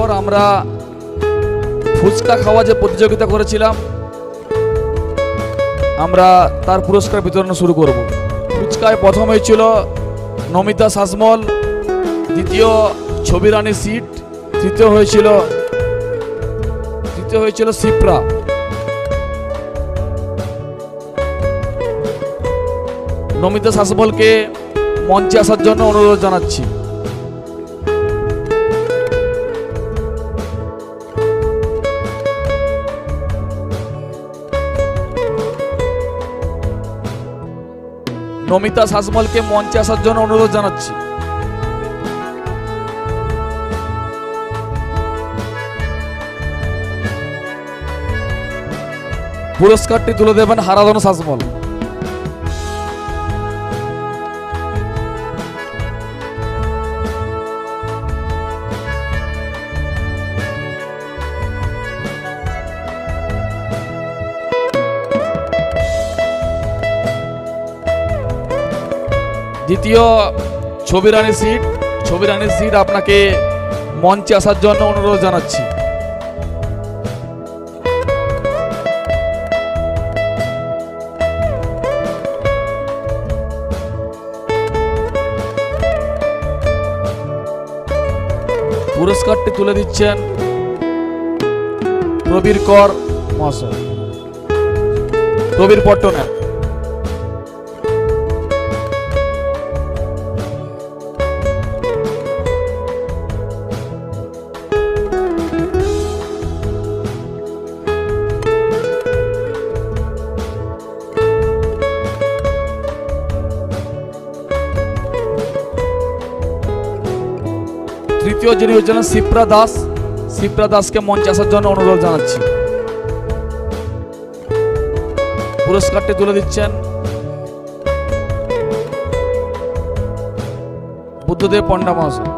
পর আমরা ফুচকা খাওয়া যে প্রতিযোগিতা করেছিলাম, আমরা তার পুরস্কার বিতরণ শুরু করব। ফুচকায় প্রথম হয়েছিল নমিতা সাজমল দ্বিতীয় ছবি রানী সিট, তৃতীয় হয়েছিল তৃতীয় হয়েছিল সিপ্রা নমিতা সাজমলকে মঞ্চে আসার জন্য অনুরোধ জানাচ্ছি। নমিতা শাসমলকে মঞ্চে আসার জন্য অনুরোধ জানাচ্ছি। পুরস্কারটি তুলে দেবেন হারাধন সাজমল দ্বিতীয় ছবি রানী সিট ছবি রানী সিট আপনাকে মঞ্চে আসার জন্য অনুরোধ জানাচ্ছি। পুরস্কারটি তুলে দিচ্ছেন প্রবীর কর মহাশয়। প্রবীর পট্টনায়ক। তৃতীয় যিনি হচ্ছেন শিপ্রা দাস। শিপ্রা দাসকে মঞ্চে আসার জন্য অনুরোধ জানাচ্ছি। পুরস্কারটি তুলে দিচ্ছেন বুদ্ধদেব পণ্ডা মহাশয়।